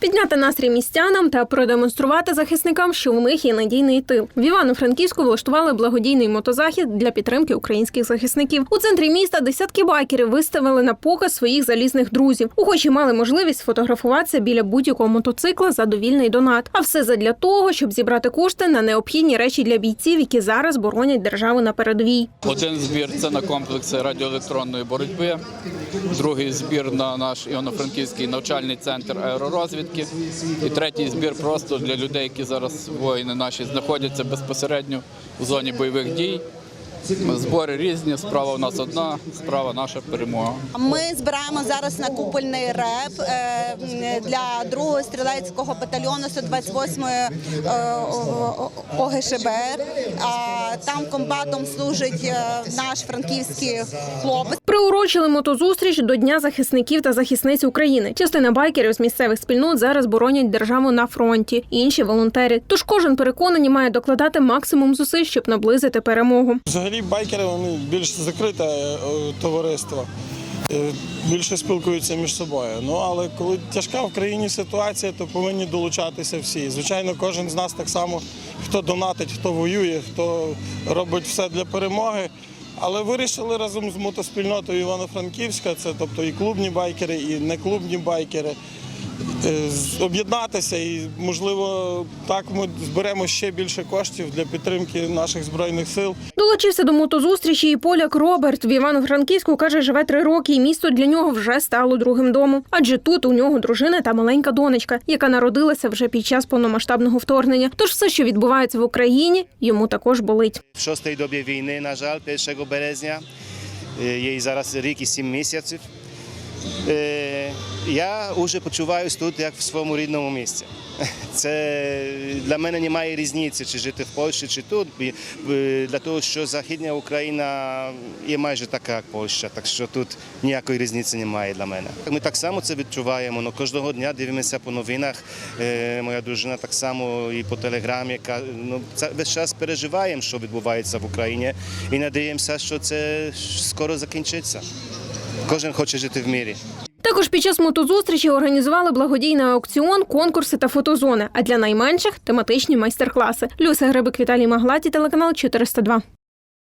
підняти настрій містянам та продемонструвати захисникам, що у них є надійний тил. В Івано-Франківську влаштували благодійний мотозахід для підтримки українських захисників. У центрі міста десятки байкерів виставили на показ своїх залізних друзів. Охочі мали можливість сфотографуватися біля будь-якого мотоцикла за довільний донат. А все задля того, щоб зібрати кошти на необхідні речі для бійців, які зараз боронять державу на передовій. Один збір це на комплекси радіоелектронної боротьби, другий збір на наш Івано-Франківський навчальний центр аеророзвідки, і третій збір просто для людей, які зараз воїни наші знаходяться безпосередньо в зоні бойових дій. Збори різні, справа у нас одна, справа наша перемога. Ми збираємо зараз на купольний реп е, для другого стрілецького батальйону 128-ї е, о- о- ОГШБ. Там комбатом служить е, наш франківський хлопець. Приурочили мотозустріч до Дня захисників та захисниць України. Частина байкерів з місцевих спільнот зараз боронять державу на фронті, інші волонтери. Тож кожен переконані має докладати максимум зусиль, щоб наблизити перемогу. Взагалі байкери вони більш закрите е, товариство, е, більше спілкуються між собою. Ну але коли тяжка в країні ситуація, то повинні долучатися всі. Звичайно, кожен з нас так само, хто донатить, хто воює, хто робить все для перемоги. Але вирішили разом з мотоспільнотою Івано-Франківська, це тобто і клубні байкери, і неклубні байкери. Е, Об'єднатися і, можливо, так ми зберемо ще більше коштів для підтримки наших збройних сил. Долучився до мотозустрічі і поляк Роберт в Івано-Франківську каже, живе три роки, і місто для нього вже стало другим домом. Адже тут у нього дружина та маленька донечка, яка народилася вже під час повномасштабного вторгнення. Тож все, що відбувається в Україні, йому також болить. В шостій добі війни, на жаль, 1 березня, е, їй зараз рік і сім місяців. Е, Я вже почуваюся тут як в своєму рідному місці. Це для мене немає різниці, чи жити в Польщі, чи тут. Для того, що Західна Україна є майже така, як Польща, так що тут ніякої різниці немає для мене. Ми так само це відчуваємо. Ну, кожного дня дивимося по новинах. Е, Моя дружина так само і по телеграмі. Ну, весь час переживаємо, що відбувається в Україні, і надіємося, що це скоро закінчиться. Кожен хоче жити в мірі. Також під час мотозустрічі організували благодійний аукціон, конкурси та фотозони. А для найменших тематичні майстер-класи. Люся Грибик, Віталій Маглаті, телеканал 402.